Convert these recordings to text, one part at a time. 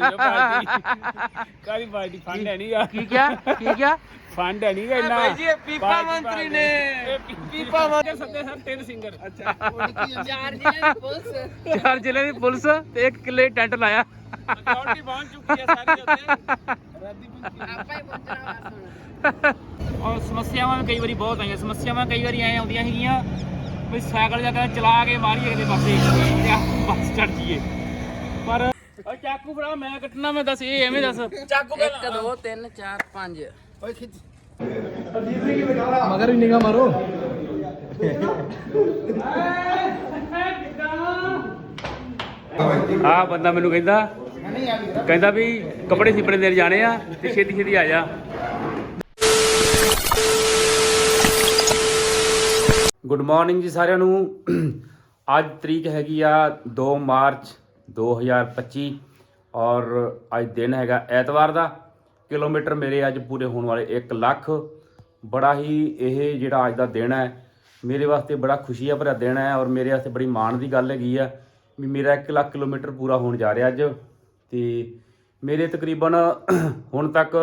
ਜੋ ਪਾਰਟੀ ਕਾਦੀ party fund ਹੈ ਨਹੀਂਗਾ ਕੀ ਕਿਹਾ? ਕੀ ਕਿਹਾ? ਫੰਡ ਹੈ ਨਹੀਂਗਾ ਇੰਨਾ। ਭਾਈ ਜੀ, ਇਹ ਪੀਪਾ ਮੰਤਰੀ ਨੇ। ਪੀਪਾ ਮੰਤਰੀ ਸੱਤੇ ਸਰ ਤਿੰਨ ਸਿੰਗਰ ਅੱਛਾ। ਚਾਰ ਜ਼ਿਲ੍ਹੇ ਦੀ ਪੁਲਿਸ। ਚਾਰ ਜ਼ਿਲ੍ਹੇ ਦੀ ਪੁਲਿਸ ਤੇ ਇੱਕ ਕਿਲੇ ਟੈਂਟ ਲਾਇਆ। ਸਿਕਿਉਰਿਟੀ ਪਹੁੰਚ ਚੁੱਕੀ ਹੈ ਸਾਰੀ ਉੱਤੇ ਆਪਾਂ ਹੀ ਪਹੁੰਚਣਾ ਵਾ ਹੁਣ ਔਰ ਸਮੱਸਿਆਵਾਂ ਵੀ ਕਈ ਵਾਰੀ ਬਹੁਤ ਆਈਆਂ। ਸਮੱਸਿਆਵਾਂ ਕਈ ਵਾਰੀ ਐ ਆਉਂਦੀਆਂ ਸੀਗੀਆਂ ਵੀ ਸਾਈਕਲ ਜਾ ਚਲਾ ਕੇ ਮਾਰੀਏ ਕਿਤੇ ਪਾਸੇ ਤੇ। ਆਪਾਂ ਬੱਸ ਚੜ ਜੀਏ ਪਰ ਓ ਚਾਕੂ ਫੜਾ ਮੈਂ ਕੱਟਣਾ ਮੈਂ ਦੱਸ ਇਹ ਐਵੇਂ ਦੱਸ। ਚਾਕੂ 1 2 3 4 5 ਮਗਰ ਵੀ ਨਿਗਾ ਮਾਰੋ। ਆ ਬੰਦਾ ਮੈਨੂੰ ਕਹਿੰਦਾ ਕਹਿੰਦਾ ਵੀ ਕੱਪੜੇ ਸਿਪੜੇ ਦੇਣ ਜਾਣੇ ਆ ਤੇ ਛੇਤੀ ਛੇਤੀ ਆ ਜਾ। ਗੁੱਡ ਮਾਰਨਿੰਗ ਜੀ ਸਾਰਿਆਂ ਨੂੰ। ਅੱਜ ਤਰੀਕ ਹੈਗੀ ਆ 2 ਮਾਰਚ 2025 ਔਰ ਅੱਜ ਦਿਨ ਹੈਗਾ ਐਤਵਾਰ ਦਾ। ਕਿਲੋਮੀਟਰ ਮੇਰੇ ਅੱਜ ਪੂਰੇ ਹੋਣ ਵਾਲੇ 1 ਲੱਖ। ਬੜਾ ਹੀ ਇਹ ਜਿਹੜਾ ਅੱਜ ਦਾ ਦਿਨ ਹੈ, ਮੇਰੇ ਵਾਸਤੇ ਬੜਾ ਖੁਸ਼ੀ ਖੁਸ਼ੀਆ ਭਰਿਆ ਦਿਨ ਹੈ ਔਰ ਮੇਰੇ ਵਾਸਤੇ ਬੜੀ ਮਾਣ ਦੀ ਗੱਲ ਹੈਗੀ ਆ ਵੀ ਮੇਰਾ 1 ਲੱਖ ਕਿਲੋਮੀਟਰ ਪੂਰਾ ਹੋਣ ਜਾ ਰਿਹਾ ਅੱਜ। ਤੇ ਮੇਰੇ ਤਕਰੀਬਨ ਹੁਣ ਤੱਕ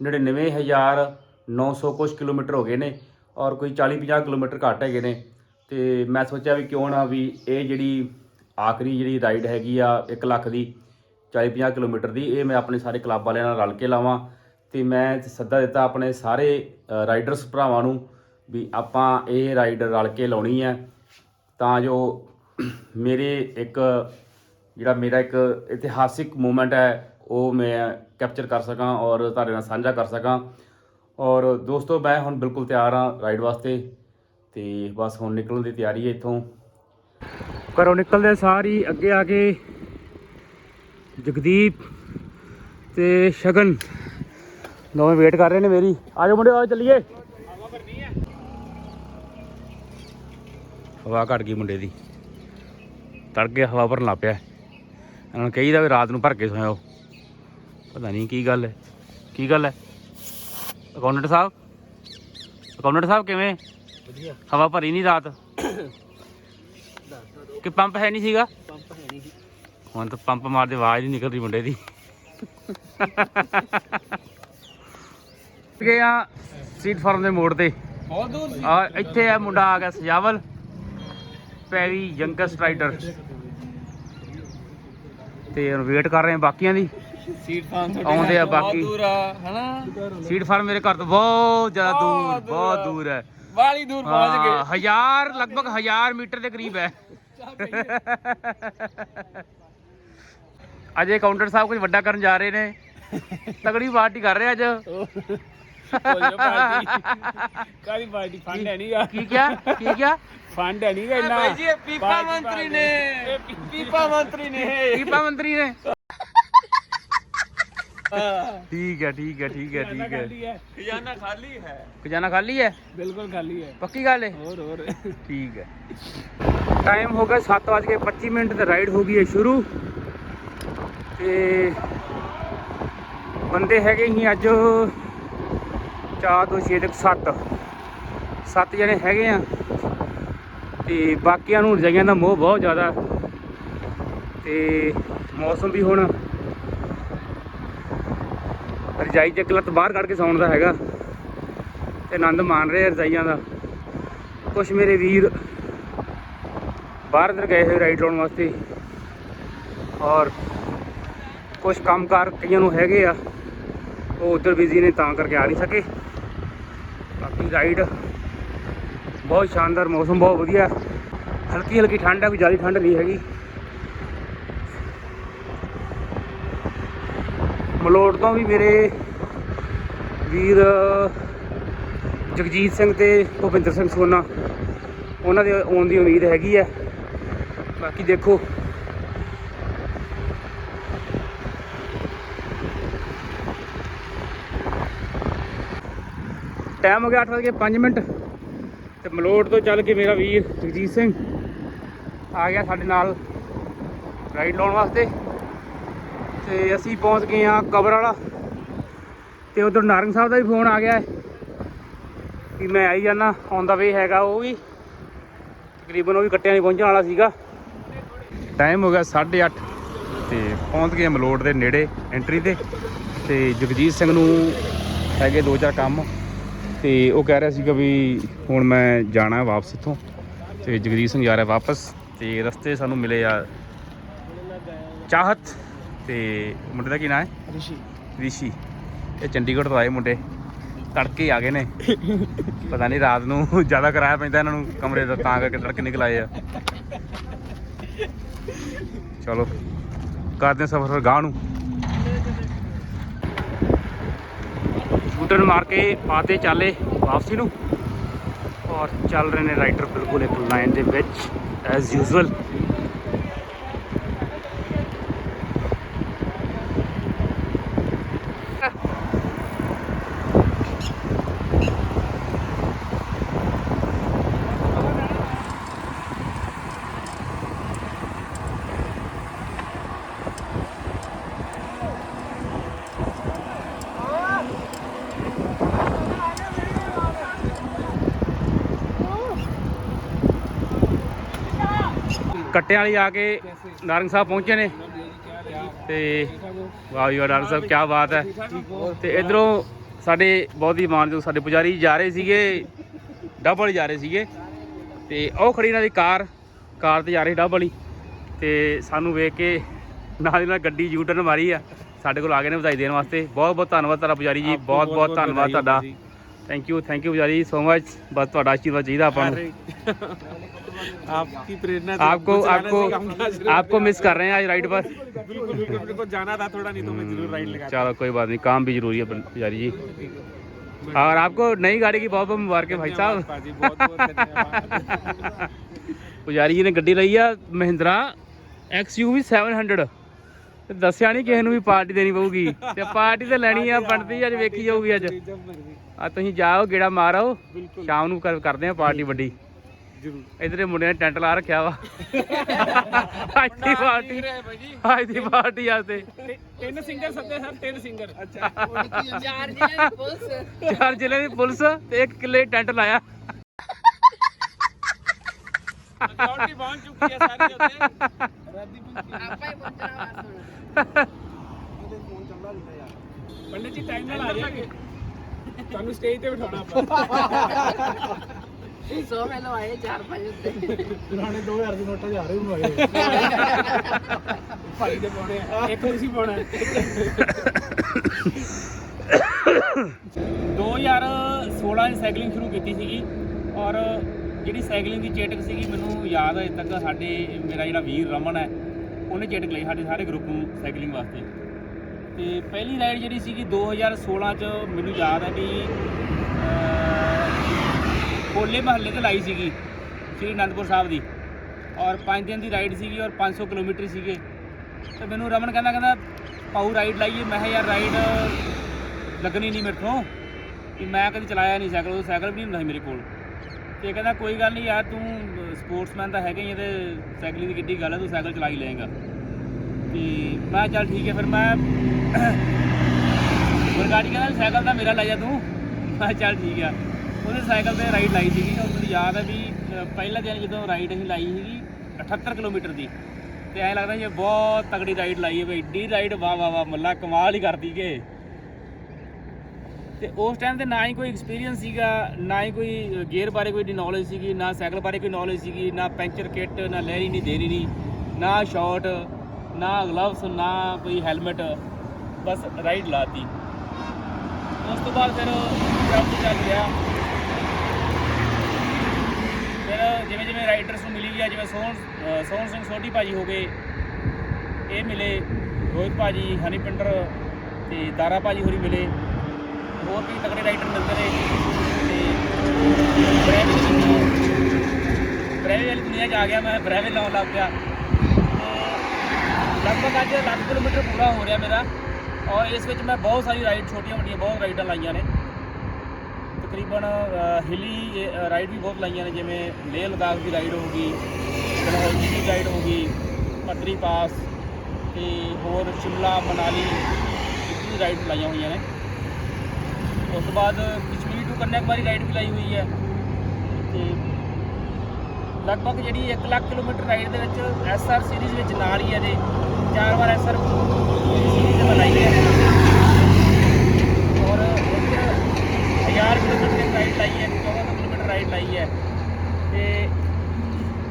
99900 ਕੁਝ ਕਿਲੋਮੀਟਰ ਹੋ ਗਏ ਨੇ ਔਰ ਕੋਈ 40-50 ਕਿਲੋਮੀਟਰ ਘੱਟ ਹੈਗੇ ਨੇ। ਤੇ ਮੈਂ ਸੋਚਿਆ ਵੀ ਕਿਉਂ ਨਾ ਵੀ ਇਹ ਜਿਹੜੀ ਆਖਰੀ ਜਿਹੜੀ ਰਾਈਡ ਹੈਗੀ ਆ 1 ਲੱਖ ਦੀ 40-50 ਕਿਲੋਮੀਟਰ ਦੀ, ਇਹ ਮੈਂ ਆਪਣੇ ਸਾਰੇ ਕਲੱਬ ਵਾਲਿਆਂ ਨਾਲ ਰਲ ਕੇ ਲਾਵਾਂ ਤੇ ਮੈਂ ਸੱਦਾ ਦਿੱਤਾ ਆਪਣੇ ਸਾਰੇ ਰਾਈਡਰਸ ਭਰਾਵਾਂ ਨੂੰ ਵੀ ਆਪਾਂ ਇਹ ਰਾਈਡ ਰਲ ਕੇ ਲਾਉਣੀ ਹੈ। ਤਾਂ ਜੋ ਮੇਰੇ ਇੱਕ, ਜਿਹੜਾ ਮੇਰਾ ਇੱਕ ਇਤਿਹਾਸਿਕ ਮੂਮੈਂਟ ਹੈ, ਉਹ ਮੈਂ ਕੈਪਚਰ ਕਰ ਸਕਾਂ ਔਰ ਤੁਹਾਡੇ ਨਾਲ ਸਾਂਝਾ ਕਰ ਸਕਾਂ। ਔਰ ਦੋਸਤੋ, ਮੈਂ ਹੁਣ ਬਿਲਕੁਲ ਤਿਆਰ ਹਾਂ ਰਾਈਡ ਵਾਸਤੇ ਤੇ ਬਸ ਹੁਣ ਨਿਕਲਣ ਦੀ ਤਿਆਰੀ ਹੈ ਇੱਥੋਂ। ਘਰੋਂ ਨਿਕਲਦੇ ਸਾਰੀ ਅੱਗੇ ਆ ਕੇ ਜਗਦੀਪ ਤੇ ਸ਼ਗਨ। ਦੋਵੇਂ ਵੇਟ ਕਰ ਰਹੇ ਨੇ ਮੇਰੀ। ਆ ਜਾਓ ਮੁੰਡੇ ਆ ਚੱਲੀਏ। ਹਵਾ ਘਟ ਗਈ ਮੁੰਡੇ ਦੀ। ਤੜਕੇ ਹਵਾ ਭਰਨ ਲੱਗ ਪਿਆ। ਇਹਨਾਂ ਨੂੰ ਕਹੀਦਾ ਵੀ ਰਾਤ ਨੂੰ ਭਰ ਕੇ ਸੋਇਓ। ਪਤਾ ਨਹੀਂ ਕੀ ਗੱਲ ਹੈ। ਕੀ ਗੱਲ ਹੈ? ਅਕਾਊਂਟੈਂਟ ਸਾਹਿਬ? ਅਕਾਊਂਟੈਂਟ ਸਾਹਿਬ ਕਿਵੇਂ? ਵਧੀਆ। ਹਵਾ ਭਰੀ ਨਹੀਂ ਰਾਤ? ਕਿ ਪੰਪ ਹੈ ਨਹੀਂ ਸੀਗਾ? ਪੰਪ ਹੈ ਨਹੀਂ ਹੁਣ ਤਾਂ ਪੰਪ ਮਾਰਦੇ ਆਵਾਜ਼ ਨਹੀਂ ਨਿਕਲ ਰਹੀ ਮੁੰਡੇ ਦੀ। ਗਏ ਆ ਸੀਟ ਫਾਰਮ ਦੇ ਮੋੜ ਤੇ। ਬਹੁਤ ਦੂਰ ਸੀ। ਆ ਇੱਥੇ ਆ ਮੁੰਡਾ ਆ ਗਿਆ ਸਜਾਵਲ ਪੈਰੀ ਯੰਗਸਟ ਰਾਈਡਰ। ਤੇ ਹੁਣ ਵੇਟ ਕਰ ਰਹੇ ਆ ਬਾਕੀਆਂ ਦੀ। ਸੀਟ ਫਾਂ ਆਉਂਦੇ ਆ ਬਾਕੀ। ਦੂਰ ਆ ਹਨਾ? ਸੀਟ ਫਾਰਮ ਮੇਰੇ ਘਰ ਤੋਂ ਬਹੁਤ ਜ਼ਿਆਦਾ ਬਹੁਤ ਦੂਰ ਬਹੁਤ। ਦੂਰ ਹੈ ਵਾਲੀ ਦੂਰ ਪਹੁੰਚ ਹਾਂ, ਗਏ। ਹਜ਼ਾਰ ਲਗਭਗ ਹਜ਼ਾਰ ਮੀਟਰ ਦੇ ਕਰੀਬ ਹੈ। ਅਜੇ ਕਾਊਂਟਰ ਸਾਹਿਬ ਕੁਝ ਵੱਡਾ ਕਰਨ ਜਾ ਰਹੇ ਨੇ। ਤਗੜੀ ਪਾਰਟੀ ਕਰ ਰਹੇ ਅੱਜ। ਜੋ ਪਾਰਟੀ। ਫੰਡ ਹੈ ਨਹੀਂਗਾ ਕੀ ਕਿਹਾ? ਕੀ ਕਿਹਾ? ਫੰਡ ਹੈ ਨਹੀਂਗਾ ਇੰਨਾ। ਭਾਈ ਜੀ, ਇਹ ਪੀਪਾ ਮੰਤਰੀ। ਨੇ। ਇਹ ਪੀਪਾ ਮੰਤਰੀ ਨੇ। ਕੀਪਾ ਮੰਤਰੀ ਨੇ। ਠੀਕ ਹੈ ਠੀਕ ਹੈ ਠੀਕ ਹੈ ਠੀਕ ਹੈ। ਖਾਲੀ ਹੈ। ਖਜ਼ਾਨਾ ਖਾਲੀ ਹੈ। ਖਜ਼ਾਨਾ ਖਾਲੀ ਹੈ? ਬਿਲਕੁਲ ਖਾਲੀ ਹੈ। ਪੱਕੀ ਗੱਲ ਹੈ ਹੋਰ ਹੋਰ। ਠੀਕ ਹੈ। ਟਾਈਮ ਹੋ ਗਿਆ 7:25 ਮਿੰਟ ਤੇ ਰਾਈਡ ਹੋ ਗਈ ਹੈ ਸ਼ੁਰੂ। ਤੇ ਬੰਦੇ ਹੈਗੇ ਹੀ ਅੱਜ 4 2 6 ਤੱਕ 7 7 ਜਣੇ ਹੈਗੇ ਆ। ਤੇ ਬਾਕੀਆਂ ਨੂੰ ਰਜਾਈਆਂ ਦਾ ਮੋਹ ਬਹੁਤ ਜ਼ਿਆਦਾ। ਤੇ ਮੌਸਮ ਵੀ ਹੁਣ ਰਜਾਈ ਚ ਲੱਤ ਬਾਹਰ ਕੱਢ ਕੇ ਸੌਣ ਦਾ ਹੈਗਾ। ਤੇ ਆਨੰਦ ਮਾਣ ਰਹੇ ਰਜਾਈਆਂ ਦਾ। ਕੁਝ ਮੇਰੇ ਵੀਰ ਬਾਹਰ ਅੰਦਰ ਗਏ ਹੋਏ ਰਾਈਡ ਲਾਉਣ ਵਾਸਤੇ। ਔਰ ਕੁਝ ਕੰਮਕਾਰ ਕਈਆਂ ਨੂੰ ਹੈਗੇ ਆ। ਉਹ ਉਧਰ ਬਿਜ਼ੀ ਨੇ ਤਾਂ ਕਰਕੇ ਆ ਨਹੀਂ ਸਕੇ। ਬਾਕੀ ਰਾਈਡ ਬਹੁਤ ਸ਼ਾਨਦਾਰ ਮੌਸਮ, ਬਹੁਤ ਵਧੀਆ। ਹਲਕੀ ਹਲਕੀ ਠੰਡ ਹੈ ਕੋਈ ਜ਼ਿਆਦਾ ਠੰਡ ਨਹੀਂ ਹੈਗੀ। ਮਲੋੜ ਤੋਂ ਵੀ ਮੇਰੇ ਵੀਰ ਜਗਜੀਤ ਸਿੰਘ ਤੇ ਭੁਪਿੰਦਰ ਸਿੰਘ ਸੋਨਾ, ਉਹਨਾਂ ਦੇ ਆਉਣ ਦੀ ਉਮੀਦ ਹੈਗੀ ਹੈ। ਬਾਕੀ ਦੇਖੋ। ਟਾਈਮ ਹੋ ਗਿਆ 8:05 ਮਿੰਟ। ਤੇ ਮਲੋਟ ਤੋਂ ਚੱਲ ਕੇ ਮੇਰਾ ਵੀਰ ਜਗਜੀਤ ਸਿੰਘ ਆ ਗਿਆ ਸਾਡੇ ਨਾਲ ਰਾਈਡ ਲਾਉਣ ਵਾਸਤੇ। ਤੇ ਅਸੀਂ ਪਹੁੰਚ ਗਏ ਆ ਕਬਰ ਵਾਲਾ। ਤੇ ਉਧਰ ਨਾਰੰਗ ਸਾਹਿਬ ਦਾ ਵੀ ਫੋਨ ਆ ਗਿਆ ਹੈ ਵੀ ਮੈਂ ਆਈ ਜਾਣਾ ਔਨ ਦਾ ਵੇ ਹੈਗਾ ਉਹ ਵੀ। ਤਕਰੀਬਨ ਉਹ ਵੀ ਕੱਟਿਆਂ ਨਹੀਂ ਪਹੁੰਚਣ ਵਾਲਾ ਸੀਗਾ। ਟਾਈਮ ਹੋ ਗਿਆ 8:30 ਤੇ ਪਹੁੰਚ ਗਏ ਮਲੋਟ ਦੇ ਨੇੜੇ ਐਂਟਰੀ ਤੇ ਤੇ ਜਗਜੀਤ ਸਿੰਘ ਨੂੰ ਹੈਗੇ ਦੋ ਚਾਰ ਕੰਮ ਤੇ ਉਹ ਕਹਿ ਰਿਹਾ ਸੀਗਾ ਵੀ ਹੁਣ ਮੈਂ ਜਾਣਾ ਵਾਪਸ ਇੱਥੋਂ ਤੇ ਜਗਜੀਤ ਸਿੰਘ ਜਾ ਰਿਹਾ ਵਾਪਸ ਤੇ ਰਸਤੇ ਸਾਨੂੰ ਮਿਲੇ ਆ ਚਾਹਤ ਤੇ ਮੁੰਡੇ ਦਾ ਕੀ ਨਾਮ ਹੈ? ਰਿਸ਼ੀ। ਰਿਸ਼ੀ। ਇਹ ਚੰਡੀਗੜ੍ਹ ਤੋਂ ਆਏ ਮੁੰਡੇ। ਤੜਕੇ ਹੀ ਆ ਗਏ ਨੇ। ਪਤਾ ਨਹੀਂ ਰਾਤ ਨੂੰ ਜ਼ਿਆਦਾ ਕਿਰਾਇਆ ਪੈਂਦਾ ਇਹਨਾਂ ਨੂੰ ਕਮਰੇ ਦਾ, ਤਾਂ ਕਰਕੇ ਤੜਕੇ ਨਿਕਲ ਆਏ ਆ। ਚਲੋ, ਕਰਦੇ ਸਫ਼ਰ ਫਿਰ ਗਾਂ ਨੂੰ। ਸਕੂਟਰ ਮਾਰ ਕੇ ਪਾਤੇ ਚਾਲੇ ਵਾਪਸੀ ਨੂੰ। ਔਰ ਚੱਲ ਰਹੇ ਨੇ ਰਾਈਡਰ ਬਿਲਕੁਲ ਇੱਕ ਲਾਈਨ ਦੇ ਵਿੱਚ ਐਜ਼ ਯੂਜ਼ੁਅਲ ਕੱਟਿਆਂ ਵਾਲੀ ਆ ਕੇ ਨਾਰੰਗ ਸਾਹਿਬ ਪਹੁੰਚੇ ਨੇ। ਤੇ ਵਾਹ ਜੀ ਵਾਹ ਡਾਕਟਰ ਸਾਹਿਬ ਕੀ ਬਾਤ ਹੈ। ਤੇ ਇਧਰੋਂ ਸਾਡੇ ਬਹੁਤ ਹੀ ਮਾਨਯੋਗ ਸਾਡੇ ਪੁਜਾਰੀ ਜਾ ਰਹੇ ਸੀਗੇ ਡੱਬ ਜਾ ਰਹੇ ਸੀਗੇ। ਤੇ ਉਹ ਖੜੀ ਇਹਨਾਂ ਦੀ ਕਾਰ ਕਾਰ ਤੇ ਜਾ ਰਹੀ ਡੱਬ ਵਾਲੀ। ਤੇ ਸਾਨੂੰ ਵੇਖ ਕੇ ਨਾਲ ਦੀ ਨਾਲ ਗੱਡੀ ਯੂ ਟਰਨ ਮਾਰੀ ਆ। ਸਾਡੇ ਕੋਲ ਆ ਗਏ ਨੇ ਵਧਾਈ ਦੇਣ ਵਾਸਤੇ। ਬਹੁਤ ਬਹੁਤ ਧੰਨਵਾਦ ਤੁਹਾਡਾ ਪੁਜਾਰੀ ਜੀ ਬਹੁਤ ਬਹੁਤ ਧੰਨਵਾਦ ਤੁਹਾਡਾ। ਥੈਂਕ ਯੂ ਥੈਂਕ ਯੂ ਪੁਜਾਰੀ ਸੋ ਮਚ ਬਸ ਤੁਹਾਡਾ ਆਸ਼ੀਰਵਾਦ ਚਾਹੀਦਾ ਆਪਾਂ ਨੂੰ आपकी प्रेरणा आपको आपको आपको मिस कर रहे हैं आज राइड पर बिल्कुल बिल्कुल मेरे को जाना था थोड़ा नहीं तो मैं जरूर राइड लगा चलो कोई बात नहीं काम भी जरूरी है पुजारी जी और आपको नई गाड़ी की बहुत बहुत मुबारक भाई साहब जी बहुत बहुत धन्यवाद ਪੁਜਾਰੀ ਜੀ ਨੇ ਗੱਡੀ ਲਈ ਆ ਮਹਿੰਦਰਾ XUV 700 ਤੇ ਦੱਸਿਆ ਨਹੀਂ ਕਿਸੇ ਨੂੰ ਵੀ ਪਾਰਟੀ ਦੇਣੀ ਪਊਗੀ। ਤੇ ਪਾਰਟੀ ਤਾਂ ਲੈਣੀ ਆ ਬਣਦੀ ਅੱਜ ਵੇਖੀ ਜਾਊਗੀ ਅੱਜ। ਆ ਤੁਸੀਂ ਜਾਓ ਗੇੜਾ ਮਾਰੋ। ਸ਼ਾਮ ਨੂੰ ਕਰਦੇ ਆ ਪਾਰਟੀ ਵੱਡੀ। ਜ਼ਰੂਰ। ਇਧਰੇ ਮੁੰਡੇ ਨੇ ਟੈਂਟ ਲਾ ਰੱਖਿਆ ਵਾ। ਅੱਜ ਦੀ ਪਾਰਟੀ ਅੱਜ ਦੀ ਪਾਰਟੀ ਆਸਤੇ ਤਿੰਨ ਸਿੰਗਰ ਸੱਦੇ ਸਰ ਤਿੰਨ ਸਿੰਗਰ ਅੱਛਾ। ਚਾਰ ਜ਼ਿਲ੍ਹੇ ਦੀ ਪੁਲਿਸ। ਚਾਰ ਜ਼ਿਲ੍ਹੇ ਦੀ ਪੁਲਿਸ ਤੇ ਇੱਕ ਕਿੱਲੇ ਟੈਂਟ ਲਾਇਆ। ਸਿਕਿਉਰਿਟੀ ਪਹੁੰਚ ਚੁੱਕੀ ਹੈ ਸਾਰੀ ਉੱਤੇ ਆਪਾਂ ਹੀ ਪੁੱਛਣਾ ਵਾ ਸੁਣ ਪੰਡਿਤ ਜੀ ਟਾਈਮ ਨਾਲ ਆ ਜਾਈਏ। ਤੁਹਾਨੂੰ ਸਟੇਜ ਤੇ ਬਿਠਾਉਣਾ ਆਪਾਂ। ਸੋ ਮੈਨੂੰ ਆਏ ਚਾਰ ਪੰਜ ਉੱਤੇ। ਪੁਰਾਣੇ 2000 ਦੇ ਨੋਟਾਂ ਜਾ ਰਹੇ ਨੂੰ ਆਏ। ਭਾਈ ਦੇ ਪਾਉਣੇ ਆ। ਇੱਕ ਤੁਸੀਂ ਪਾਉਣਾ। 2016 ਚ ਸਾਈਕਲਿੰਗ ਸ਼ੁਰੂ ਕੀਤੀ ਸੀਗੀ। ਔਰ ਜਿਹੜੀ ਸਾਈਕਲਿੰਗ ਦੀ ਚੇਟਕ ਸੀਗੀ, ਮੈਨੂੰ ਯਾਦ ਹੈ ਅਜੇ ਤੱਕ ਸਾਡੇ, ਮੇਰਾ ਜਿਹੜਾ ਵੀਰ ਰਮਨ ਹੈ, ਉਹਨੇ ਚੇਟਕ ਲਈ ਸਾਡੇ, ਸਾਰੇ ਗਰੁੱਪ ਨੂੰ ਸਾਈਕਲਿੰਗ ਵਾਸਤੇ। ਤੇ ਪਹਿਲੀ ਰਾਈਡ ਜਿਹੜੀ ਸੀਗੀ 2016 ਚ ਮੈਨੂੰ ਯਾਦ ਹੈ ਵੀ ਕੋਲੇ ਮਹੱਲੇ ਤੇ ਲਾਈ ਸੀਗੀ, ਸ੍ਰੀ ਅਨੰਦਪੁਰ ਸਾਹਿਬ ਦੀ। ਔਰ 5 ਦਿਨ ਦੀ ਰਾਈਡ ਸੀਗੀ ਔਰ 500 ਕਿਲੋਮੀਟਰ ਸੀਗੇ। ਤੇ ਮੈਨੂੰ ਰਮਨ ਕਹਿੰਦਾ ਕਹਿੰਦਾ ਪਾਉ ਰਾਈਡ ਲਾਈਏ। ਮੈਂ ਕਿਹਾ, ਯਾਰ ਰਾਈਡ ਲੱਗਣੀ ਨਹੀਂ ਮੇਰੇ ਤੋਂ। ਕਿ ਮੈਂ ਕਦੀ ਚਲਾਇਆ ਨਹੀਂ ਸਾਈਕਲ ਉਹ ਸਾਈਕਲ ਵੀ ਨਹੀਂ ਹੁੰਦਾ ਸੀ ਮੇਰੇ ਕੋਲ। ਤੇ ਕਹਿੰਦਾ ਕੋਈ ਗੱਲ ਨਹੀਂ ਯਾਰ ਤੂੰ ਸਪੋਰਟਸਮੈਨ ਤਾਂ ਹੈਗਾ ਹੀ ਹੈ ਤੇ ਸਾਈਕਲਿੰਗ ਦੀ ਕਿੱਡੀ ਗੱਲ ਹੈ ਤੂੰ ਸਾਈਕਲ ਚਲਾ ਹੀ ਲਏਗਾ। ਤੇ ਮੈਂ ਕਿਹਾ ਚੱਲ ਠੀਕ ਹੈ ਫਿਰ ਮੈਂ ਗੁਰਗਾੜੀ ਕਹਿੰਦਾ ਸਾਈਕਲ ਤਾਂ ਮੇਰਾ ਲੈ ਜਾ ਤੂੰ। ਮੈਂ ਕਿਹਾ ਚੱਲ ਠੀਕ ਆ। ਉਹਨੇ ਸਾਈਕਲ ਤੇ ਰਾਈਡ ਲਾਈ ਸੀਗੀ ਉਹ ਮੈਨੂੰ ਯਾਦ ਹੈ ਵੀ ਅ, ਪਹਿਲਾ ਦਿਨ ਜਦੋਂ ਰਾਈਡ ਅਸੀਂ ਲਾਈ ਸੀਗੀ 78 ਕਿਲੋਮੀਟਰ ਦੀ ਤੇ ਐਂ ਲੱਗਦਾ ਜੀ ਬਹੁਤ ਤਗੜੀ ਰਾਈਡ ਲਾਈ ਹੈ ਬਈ ਏਡੀ ਰਾਈਡ ਵਾਹ ਵਾਹ ਵਾਹ ਮੱਲਾ ਕਮਾਲ ਹੀ ਕਰਦੀ ਕੇ ਤੇ ਉਸ ਟਾਈਮ ਤੇ ਨਾ ਹੀ ਕੋਈ ਐਕਸਪੀਰੀਅੰਸ ਸੀਗਾ, ਨਾ ਹੀ ਕੋਈ ਗੇਅਰ ਬਾਰੇ ਕੋਈ ਨੌਲੇਜ ਸੀਗੀ, ਨਾ ਸਾਈਕਲ ਬਾਰੇ ਕੋਈ ਨੌਲੇਜ ਸੀਗੀ, ਨਾ ਪੈਂਚਰ ਕਿੱਟ ਨਾ ਲਹਿਰੀ ਨਹੀਂ ਦੇਰੀ ਨਹੀਂ ਨਾ ਸ਼ਾਰਟ ਨਾ ਗਲਵਸ ਨਾ ਕੋਈ ਹੈਲਮਟ ਬਸ ਰਾਈਡ ਲਾਤੀ ਉਸ ਤੋਂ ਬਾਅਦ ਫਿਰ ਜੰਪ ਚੱਲ ਗਿਆ। ਫਿਰ ਜਿਵੇਂ ਜਿਵੇਂ ਰਾਈਡਰਸ ਨੂੰ ਮਿਲੀ ਗਿਆ, ਜਿਵੇਂ ਸੋਹਣ ਸੋਹਣ ਸਿੰਘ ਸੋਢੀ ਭਾਜੀ ਹੋ ਗਏ, ਇਹ ਮਿਲੇ। ਰੋਹਿਤ ਭਾਜੀ, ਹਨੀ ਪਿੰਡਰ ਤੇ ਦਾਰਾ ਭਾਜੀ ਹੋਰੀ ਮਿਲੇ। ਹੋਰ ਵੀ ਤਕੜੇ ਰਾਈਡਰ ਮਿਲਦੇ ਨੇ। ਤੇ ਬਰੈਵੀ ਬਰੈਵੀ ਵਾਲੀ ਦੁਨੀਆ 'ਚ ਆ ਗਿਆ ਮੈਂ ਬਰੈਵੀ ਲਾਉਣ ਲੱਗ ਪਿਆ। ਤੇ ਲਗਭਗ ਅੱਜ ਲੱਖ ਕਿਲੋਮੀਟਰ ਪੂਰਾ ਹੋ ਰਿਹਾ ਮੇਰਾ। ਔਰ ਇਸ ਵਿੱਚ ਮੈਂ ਬਹੁਤ ਸਾਰੀ ਰਾਈਡ ਛੋਟੀਆਂ ਵੱਡੀਆਂ ਬਹੁਤ ਰਾਈਡਾਂ ਲਾਈਆਂ ਨੇ। ਤਕਰੀਬਨ ਹਿਲੀ ਰਾਈਡ ਵੀ ਬਹੁਤ ਲਾਈਆਂ ਨੇ, ਜਿਵੇਂ ਲੇਹ ਲਦਾਖ ਦੀ ਰਾਈਡ ਹੋ ਗਈ ਡਲਹੌਜ਼ੀ ਦੀ ਰਾਈਡ ਹੋ ਗਈ ਪਤਰੀ ਪਾਸ ਤੇ ਹੋਰ ਸ਼ਿਮਲਾ, ਮਨਾਲੀ ਇਤਨੀ ਰਾਈਡ ਲਾਈਆਂ ਹੋਈਆਂ ਨੇ। ਉਸ ਤੋਂ ਬਾਅਦ ਕਸ਼ਮੀਰ ਟੂ ਕੰਨਿਆਕੁਮਾਰੀ ਰਾਈਡ ਵੀ ਲਾਈ ਹੋਈ ਹੈ। ਤੇ ਲਗਭਗ ਜਿਹੜੀ 1 ਲੱਖ ਕਿਲੋਮੀਟਰ ਰਾਈਡ ਦੇ ਵਿੱਚ ਐਸਆਰ ਸੀਰੀਜ਼ ਵਿੱਚ ਨਾਲ ਹੀ ਹੈ ਜੇ। ਚਾਰ ਵਾਰ ਐਸਆਰ ਸੀਰੀਜ਼ ਤੇ ਬਣਾਈ ਹੈ। ਔਰ 1000 ਕਿਲੋਮੀਟਰ ਦੀ ਰਾਈਡ ਲਾਈ ਹੈ 14 ਕਿਲੋਮੀਟਰ ਰਾਈਡ ਲਾਈ ਹੈ। ਤੇ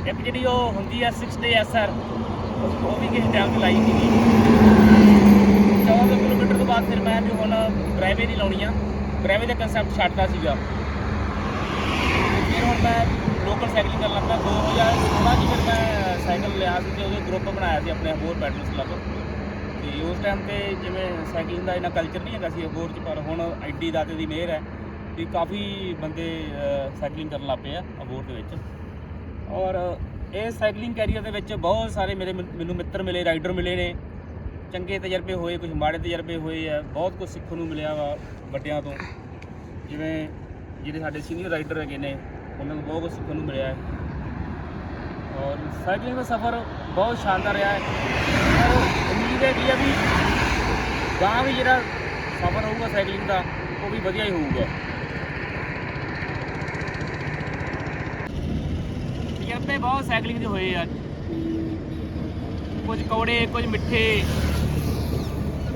ਇੱਕ ਜਿਹੜੀ ਉਹ ਹੁੰਦੀ ਹੈ 6 ਡੇ ਐਸਆਰ ਉਹ ਵੀ ਕਿਸੇ ਟਾਈਮ ਤੇ ਲਾਈ ਸੀਗੀ 14 ਕਿਲੋਮੀਟਰ ਤੋਂ ਬਾਅਦ ਫਿਰ ਮੈਂ ਵੀ ਹੁਣ ਡਰਾਈਵੇ ਨਹੀਂ ਲਾਉਣੀ ਆ। ਡਰਾਈਵੇ ਦਾ ਕਨਸੈਪਟ ਛੱਡਦਾ ਸੀਗਾ। ਫਿਰ ਹੁਣ ਮੈਂ ਲੋਕਲ ਸਾਈਕਲਿੰਗ ਕਰਨ ਲੱਗਾ। 2016 ਚ ਫਿਰ ਮੈਂ ਸਾਈਕਲ ਲਿਆ ਸੀ ਤੇ ਉਹਦੇ ਗਰੁੱਪ ਬਣਾਇਆ ਸੀ ਆਪਣੇ ਹੋਰ ਪੈਡਲਸ ਕਲੱਬ ਤੇ ਉਸ ਟਾਈਮ ਤੇ ਜਿਵੇਂ ਸਾਈਕਲਿੰਗ ਦਾ ਇਹਨਾਂ ਕਲਚਰ ਨਹੀਂ ਹੈਗਾ ਸੀ ਅਬੋਰ ਚ, ਪਰ ਹੁਣ ਐਡੀ ਦਾਤੇ ਦੀ ਮਿਹਰ ਹੈ ਵੀ ਕਾਫੀ ਬੰਦੇ ਸਾਈਕਲਿੰਗ ਕਰਨ ਲੱਗ ਪਏ ਆ ਅਬੋਰ ਦੇ ਵਿੱਚ। ਔਰ, ਇਹ ਸਾਈਕਲਿੰਗ ਕੈਰੀਅਰ ਦੇ ਵਿੱਚ ਬਹੁਤ ਸਾਰੇ ਮੇਰੇ ਮੈਨ- ਮੈਨੂੰ ਮਿੱਤਰ ਮਿਲੇ ਰਾਈਡਰ ਮਿਲੇ ਨੇ। ਚੰਗੇ ਤਜਰਬੇ ਹੋਏ ਕੁਝ ਮਾੜੇ ਤਜਰਬੇ ਹੋਏ ਆ, ਬਹੁਤ ਕੁਝ ਸਿੱਖਣ ਨੂੰ ਮਿਲਿਆ ਵਾ ਵੱਡਿਆਂ ਤੋਂ। ਜਿਵੇਂ ਜਿਹੜੇ ਸਾਡੇ ਸੀਨੀਅਰ ਰਾਈਡਰ ਹੈਗੇ ਨੇ, ਉਹਨਾਂ ਨੂੰ ਬਹੁਤ ਕੁਝ ਸਿੱਖਣ ਨੂੰ ਮਿਲਿਆ ਹੈ। ਔਰ ਸਾਈਕਲਿੰਗ ਦਾ ਸਫ਼ਰ ਬਹੁਤ ਸ਼ਾਨਦਾਰ ਰਿਹਾ ਹੈ। ਔਰ ਉਮੀਦ ਹੈ ਕਿ ਆ ਵੀ ਗਾਂ ਵੀ ਜਿਹੜਾ ਸਫ਼ਰ ਹੋਊਗਾ ਸਾਈਕਲਿੰਗ ਦਾ, ਉਹ ਵੀ ਵਧੀਆ ਹੀ ਹੋਊਗਾ। ਤਜਰਬੇ ਬਹੁਤ ਸਾਈਕਲਿੰਗ ਦੇ ਹੋਏ ਆ। ਕੁਝ ਕੌੜੇ, ਕੁਝ ਮਿੱਠੇ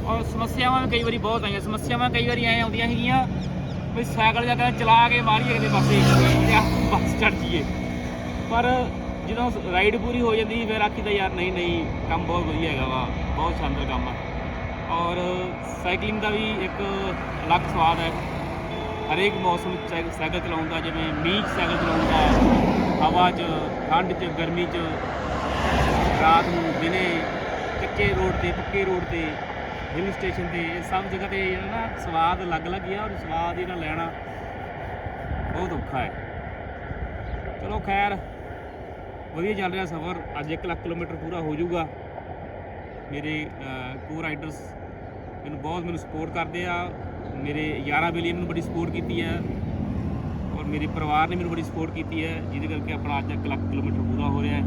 ਔਰ ਸਮੱਸਿਆਵਾਂ ਵੀ ਕਈ ਵਾਰੀ ਬਹੁਤ ਆਈਆਂ। ਸਮੱਸਿਆਵਾਂ ਕਈ ਵਾਰੀ ਐ ਆਉਂਦੀਆਂ ਹੈਗੀਆਂ ਵੀ ਸਾਈਕਲ ਜਾਂ ਤਾਂ ਚਲਾ ਕੇ ਮਾਰੀਏ ਕਿਤੇ ਪਾਸੇ ਤੇ ਆਪ ਬੱਸ ਚੜ ਜੀਏ ਪਰ ਜਦੋਂ ਰਾਈਡ ਪੂਰੀ ਹੋ ਜਾਂਦੀ, ਫਿਰ ਆਖੀਦਾ ਯਾਰ ਨਹੀਂ ਨਹੀਂ, ਕੰਮ ਬਹੁਤ ਵਧੀਆ ਹੈਗਾ ਵਾ, ਬਹੁਤ ਸ਼ਾਨਦਾਰ ਕੰਮ ਆ। ਔਰ ਸਾਈਕਲਿੰਗ ਦਾ ਵੀ ਇੱਕ ਅਲੱਗ ਸਵਾਦ ਹੈ। ਹਰੇਕ ਮੌਸਮ 'ਚ ਸਾਈ- ਸਾਈਕਲ ਚਲਾਉਣ ਦਾ ਜਿਵੇਂ ਮੀਂਹ 'ਚ ਸਾਈਕਲ ਚਲਾਉਣ ਦਾ ਹਵਾ 'ਚ, ਠੰਡ 'ਚ, ਗਰਮੀ 'ਚ, ਰਾਤ ਨੂੰ ਦਿਨੇ ਕੱਚੇ ਰੋਡ ਤੇ, ਪੱਕੇ ਰੋਡ ਤੇ ਹਿਲ ਸਟੇਸ਼ਨ ਤੇ ਇਹ ਸਭ ਜਗ੍ਹਾ ਤੇ ਜਿਹੜਾ ਨਾ ਸਵਾਦ ਅਲੱਗ-ਅਲੱਗ ਹੀ ਆ ਔਰ ਸਵਾਦ ਇਹਨਾਂ ਲੈਣਾ ਬਹੁਤ ਔਖਾ ਹੈ। ਚਲੋ ਖੈਰ, ਵਧੀਆ ਚੱਲ ਰਿਹਾ ਸਫ਼ਰ, ਅੱਜ 1 ਲੱਖ ਕਿਲੋਮੀਟਰ ਪੂਰਾ ਹੋ ਜਾਊਗਾ। ਮੇਰੇ ਕੋ ਰਾਈਡਰਸ ਮੈਨੂੰ ਬਹੁਤ ਮੈਨੂੰ ਸਪੋਰਟ ਕਰਦੇ ਆ, ਮੇਰੇ ਯਾਰਾਂ ਬੇਲੀ ਮੈਨੂੰ ਬੜੀ ਸਪੋਰਟ ਕੀਤੀ ਹੈ ਔਰ ਮੇਰੇ ਪਰਿਵਾਰ ਨੇ ਮੈਨੂੰ ਬੜੀ ਸਪੋਰਟ ਕੀਤੀ ਹੈ, ਜਿਹਦੇ ਕਰਕੇ ਆਪਣਾ ਅੱਜ 1 ਲੱਖ ਕਿਲੋਮੀਟਰ ਪੂਰਾ ਹੋ ਰਿਹਾ ਹੈ।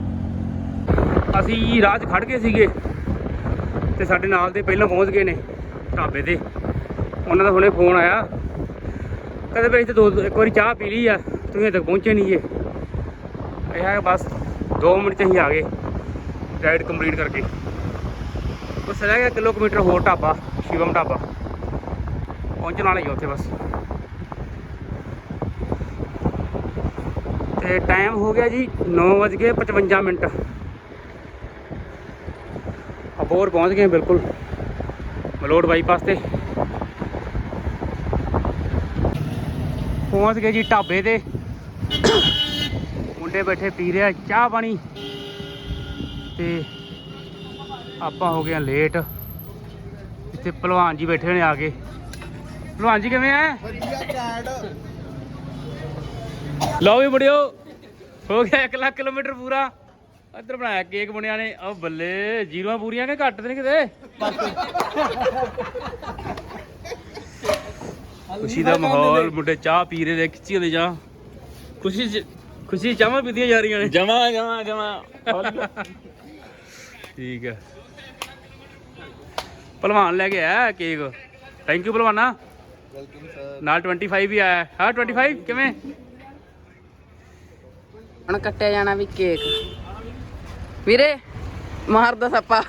ਅਸੀਂ ਰਾਜ 'ਚ ਖੜ ਗਏ ਸੀਗੇ। ਤੇ ਸਾਡੇ ਨਾਲ ਦੇ ਪਹਿਲਾਂ ਪਹੁੰਚ ਗਏ ਨੇ ਢਾਬੇ ਤੇ। ਉਹਨਾਂ ਦਾ ਹੁਣੇ ਫੋਨ ਆਇਆ। ਕਦੇ ਵੀ ਇੱਥੇ ਦੋ ਇੱਕ ਵਾਰੀ ਚਾਹ ਪੀ ਲਈ ਆ, ਤੁਸੀਂ ਹਜੇ ਤੱਕ ਪਹੁੰਚੇ ਨਹੀਂ ਜੇ। ਇਹ ਹੈ ਬਸ 2 ਮਿੰਟ 'ਚ ਅਸੀਂ ਆ ਗਏ ਰਾਈਡ ਕੰਪਲੀਟ ਕਰਕੇ। ਬਸ ਰਹਿ ਗਿਆ ਕਿਲੋਮੀਟਰ ਹੋਰ ਢਾਬਾ, ਸ਼ਿਵਮ ਢਾਬਾ। ਪਹੁੰਚਣ ਵਾਲੇ ਹੀ ਉੱਥੇ ਬਸ। ਤੇ ਟਾਈਮ ਹੋ ਗਿਆ ਜੀ 9:55 ਮਿੰਟ। ਅਬੋਰ ਪਹੁੰਚ ਗਏ ਬਿਲਕੁਲ। ਮਲੋੜ ਬਾਈਪਾਸ ਤੇ। ਪਹੁੰਚ ਗਏ ਜੀ ਢਾਬੇ ਤੇ। ਮੁੰਡੇ ਬੈਠੇ ਪੀ ਰਿਹਾ ਚਾਹ ਪਾਣੀ। ਤੇ ਆਪਾਂ ਹੋ ਗਏ ਲੇਟ ਇੱਥੇ ਭਲਵਾਨ ਜੀ ਬੈਠੇ ਨੇ ਆ ਕੇ। ਭਲਵਾਨ ਜੀ ਕਿਵੇਂ ਆ? ਲਓ ਵੀ ਮੁੜਿਓ ਹੋ ਗਿਆ 1 ਲੱਖ ਕਿਲੋਮੀਟਰ ਪੂਰਾ। ਇੱਧਰ ਬਣਾਇਆ ਕੇਕ ਬਣਿਆ ਨੇ। ਉਹ ਬੱਲੇ ਜੀਰੋਆਂ ਪੂਰੀਆਂ ਕਿ ਘੱਟ ਤੇ ਨਹੀਂ ਕਿਤੇ? ਖੁਸ਼ੀ ਦਾ ਮਾਹੌਲ ਮੁੰਡੇ ਚਾਹ ਪੀ ਰਹੇ ਨੇ ਖਿੱਚੀ ਹੁੰਦੇ ਚਾਹ। ਖੁਸ਼ੀ ਖੁਸ਼ੀ ਚਾਹਾਂ ਪੀਤੀਆਂ ਜਾ ਰਹੀਆਂ ਨੇ। ਜਮਾ ਜਮਾ ਜਮਾ। ਠੀਕ ਹੈ। ਭਲਵਾਨ ਲੈ ਕੇ ਆਇਆ ਕੇਕ। ਥੈਂਕ ਯੂ ਭਲਵਾਨਾ ਵੈਲਕਮ ਸਰ ਨਾਲ 25 ਵੀ ਆਇਆ। ਹਾਂ 25 ਕਿਵੇਂ? ਹੁਣ ਕੱਟਿਆ ਜਾਣਾ ਵੀ ਕੇਕ। ਵੀਰੇ ਮਾਰ ਦਾ ਸੱਪਾ।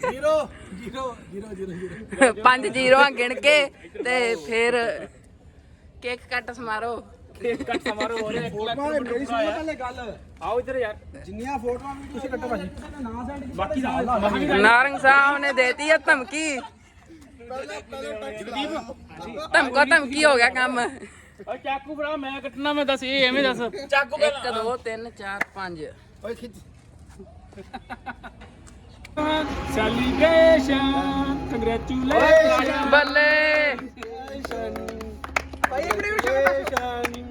ਜ਼ੀਰੋ ਜ਼ੀਰੋ ਜ਼ੀਰੋ ਜ਼ੀਰੋ ਪੰਜ ਜ਼ੀਰੋਆਂ ਗਿਣ ਕੇ ਤੇ ਫਿਰ ਕੇਕ ਕੱਟ ਸਮਾਰੋ। ਕੱਟ ਸਮਾਰੋ ਹੋ ਰਿਹਾ ਫੋਟੋਆਂ ਨੇ ਮੇਰੀ ਸੁਣੋ ਪਹਿਲੇ ਗੱਲ। ਆਓ ਇੱਧਰ ਯਾਰ। ਜਿੰਨੀਆਂ ਫੋਟੋਆਂ ਵੀ ਤੁਸੀਂ ਕੱਟੋ ਭਾਜੀ। ਬਾਕੀ ਦਾ ਬਾਕੀ ਦਾ ਨਾਰੰਗ ਸਾਹਿਬ ਨੇ ਦੇਤੀ ਆ ਧਮਕੀ। ਧਮਕੋ ਧਮਕੀ ਹੋ ਗਿਆ ਕੰਮ। ਓਏ ਚਾਕੂ ਫੜਾ ਮੈਂ ਕੱਟਣਾ ਮੈਂ ਦੱਸ ਇਹ ਐਵੇਂ ਦੱਸ। 1 2 3 4 5 ਓਏ ਖਿੱਚ। ਸੈਲੀਬ੍ਰੇਸ਼ਨ ਕੰਗ੍ਰੈਚੁਲੇਸ਼ਨ ਬੱਲੇ। ਭਾਈ ਇੱਕ ਰਿਵਿਸ਼ਨ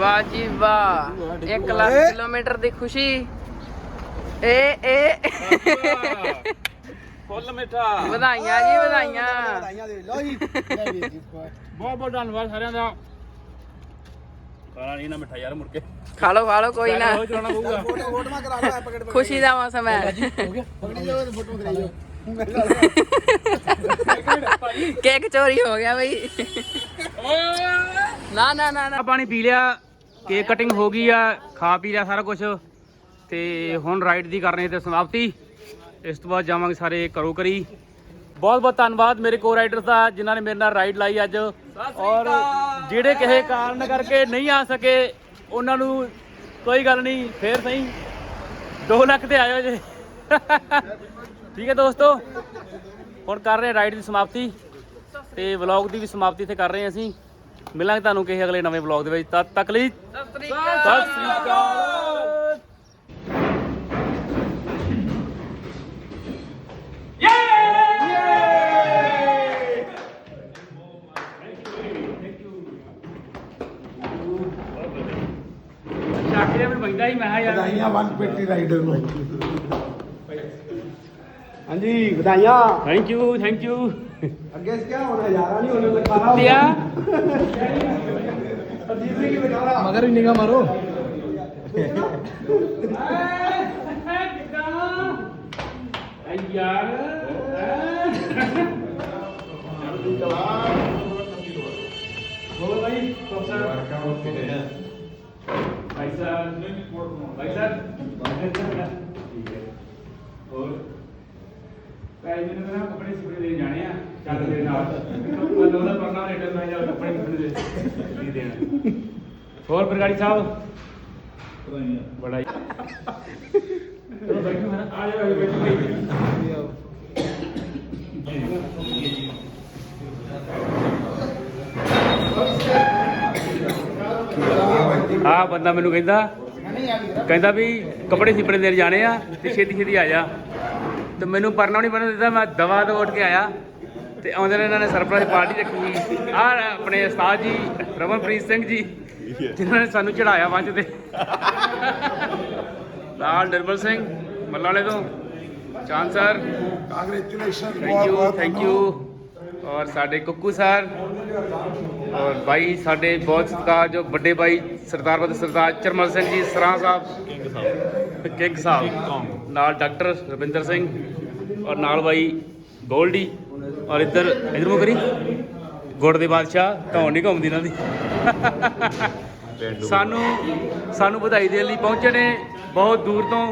ਵਾਹ ਜੀ ਵਾਹ। 1 ਲੱਖ ਕਿਲੋਮੀਟਰ ਦੀ ਖੁਸ਼ੀ। ਏ ਏ। ਫੁੱਲ ਮਿੱਠਾ। ਵਧਾਈਆਂ ਜੀ ਵਧਾਈਆਂ। ਵਧਾਈਆਂ ਦੇ ਜੀ। ਲੈ ਵੀਰ ਜੀ ਬਹੁਤ ਬਹੁਤ ਧੰਨਵਾਦ ਸਾਰਿਆਂ ਦਾ। ਖਾਣਾ ਨਹੀਂ ਨਾ ਮਿੱਠਾ ਯਾਰ ਮੁੜ ਕੇ। ਖਾ ਲਓ ਖਾ ਲਓ ਕੋਈ ਨਾ। ਫੋਟੋ ਕਰਾ ਲਓ ਖੁਸ਼ੀ ਦਾ ਮੌਸਮ ਹੈ। ਪਕੜੀ ਜਾਓ ਤੇ ਫੋਟੋ ਕਰਾਈ ਜਾਓ ਕੇਕ ਚੋਰੀ ਹੋ ਗਿਆ ਬਈ। ਨਾ ਨਾ ਨਾ ਨਾ। ਪਾਣੀ ਪੀ ਲਿਆ ਕੇਕ ਕਟਿੰਗ ਹੋ ਗਈ ਆ ਖਾ ਪੀ ਲਿਆ ਸਾਰਾ ਕੁਝ ਤੇ ਹੁਣ ਰਾਈਡ ਦੀ ਕਰਨੀ ਤੇ ਸਮਾਪਤੀ। ਇਸ ਤੋਂ ਬਾਅਦ ਜਾਵਾਂਗੇ ਸਾਰੇ ਕਰੋ ਕਰੀ ਬਹੁਤ ਬਹੁਤ ਧੰਨਵਾਦ ਮੇਰੇ ਕੋ ਰਾਈਡਰਸ ਦਾ ਜਿਨ੍ਹਾਂ ਨੇ ਮੇਰੇ ਨਾਲ ਰਾਈਡ ਲਾਈ ਅੱਜ। ਔਰ ਜਿਹੜੇ ਕਿਸੇ ਕਾਰਨ ਕਰਕੇ ਨਹੀਂ ਆ ਸਕੇ ਉਹਨਾਂ ਨੂੰ ਕੋਈ ਗੱਲ ਨਹੀਂ ਫੇਰ ਸਹੀ। 2 ਲੱਖ ਤੇ ਆਇਓ ਜੇ। ਠੀਕ ਹੈ ਦੋਸਤੋ ਹੁਣ ਕਰ ਰਹੇ ਰਾਈਡ ਦੀ ਸਮਾਪਤੀ ਤੇ ਵਲੌਗ ਦੀ ਵੀ ਸਮਾਪਤੀ ਇੱਥੇ ਕਰ ਰਹੇ ਹਾਂ ਅਸੀਂ। ਮਿਲਾਂਗੇ ਤੁਹਾਨੂੰ ਕਿਸੇ ਅਗਲੇ ਨਵੇਂ ਵਲੌਗ ਦੇ ਵਿੱਚ। ਤਦ ਤੱਕ ਲਈ ਸਤਿ ਸ੍ਰੀ ਸਤਿ ਸ੍ਰੀ ਅਕਾਲ। ਵਧਾਈਆਂ ਵਨ ਪੇਟੀ ਰਾਈਡਰ ਨੂੰ। ਹਾਂਜੀ ਵਧਾਈਆਂ। ਥੈਂਕ ਯੂ ਥੈਂਕ ਯੂ ਅੱਗੇ ਕੀ ਹੋਣਾ ਯਾਰਾ ਨਹੀਂ ਹੋਣਾ ਲਖਾਰਾ ਲਿਆ ਅਜੀਤ ਸਿੰਘ ਕੀ ਲਖਾਰਾ ਮਗਰ ਹੀ ਨਿਗਾ ਮਾਰੋ। ਐ ਯਾਰ ਹੋਰ ਭਾਈ ਕੋਸਾ ਭਾਈ ਸਾਹਿਬ ਭਾਈ ਸਾਹਿਬ ਠੀਕ ਹੈ ਹੋਰ? ਭਾਈ ਮੈਨੂੰ ਨਾ ਕੱਪੜੇ ਸੁਪੜੇ ਦੇ ਜਾਣੇ ਆ ਚੱਲ ਦੇ ਨਾਲ। ਮੈਂ ਉਹਦਾ ਪਰਨਾ ਰੇਟਰ ਮੈਂ ਜਾ ਕੱਪੜੇ ਸੁਪੜੇ ਦੇ। ਦੇ ਦੇਣਾ? ਹੋਰ ਬਰਗਾੜੀ ਸਾਹਿਬ? ਬੜਾ ਹੀ ਚਲੋ ਬੈਠੋ ਮੈਂ ਆ ਜਾਓ ਬੈਠੋ। ਬੈਠੋ ਆ ਬੰਦਾ ਮੈਨੂੰ ਕਹਿੰਦਾ ਕਹਿੰਦਾ ਵੀ ਕੱਪੜੇ ਸਿਪੜੇ ਦੇਣ ਜਾਣੇ ਆ ਤੇ ਛੇਤੀ ਛੇਤੀ ਆ ਜਾ। ਤੇ ਮੈਨੂੰ ਪਰਨਾ ਨਹੀਂ ਬਣਨ ਦਿੱਤਾ ਮੈਂ ਦਵਾ ਦੋ ਉੱਠ ਕੇ ਆਇਆ। ਤੇ ਆਉਂਦੇ ਨੇ ਇਹਨਾਂ ਨੇ ਸਰਪ੍ਰਾਈਜ਼ ਪਾਰਟੀ ਰੱਖੀ ਆ ਆਪਣੇ ਉਸਤਾਦ ਜੀ ਰਮਨਪ੍ਰੀਤ ਸਿੰਘ ਜੀ ਜਿਨ੍ਹਾਂ ਨੇ ਸਾਨੂੰ ਚੜਾਇਆ ਮੰਚ ਤੇ। ਲਾਲ ਨਿਰਮਲ ਸਿੰਘ ਮੱਲਾਲੇ ਤੋਂ। Chand sir. Congratulation thank you thank you ਔਰ ਸਾਡੇ ਕੁੱਕੂ ਸਰ ਔਰ ਭਾਈ ਸਾਡੇ ਬਹੁਤ ਸਤਿਕਾਰ ਜੋ ਵੱਡੇ ਭਾਈ ਸਰਦਾਰ ਬਦ ਸਰਦਾਰ ਚਰਮਲ ਸਿੰਘ ਜੀ ਸਰਾਂ ਸਾਹਿਬ ਕਿੰਗ ਸਾਹਿਬ ਕਿੰਗ ਸਾਹਿਬ ਨਾਲ ਡਾਕਟਰ ਰਵਿੰਦਰ ਸਿੰਘ ਔਰ ਨਾਲ ਭਾਈ ਗੋਲਡੀ ਔਰ ਇੱਧਰ ਇੱਧਰ ਮੂੰਹ ਕਰੀ ਗੁੜ ਦੇ ਬਾਦਸ਼ਾਹ ਧੌਣ ਨਹੀਂ ਘੁੰਮਦੀ ਇਹਨਾਂ ਦੀ। ਸਾਨੂੰ ਸਾਨੂੰ ਵਧਾਈ ਦੇਣ ਲਈ ਪਹੁੰਚੇ ਨੇ ਬਹੁਤ ਦੂਰ ਤੋਂ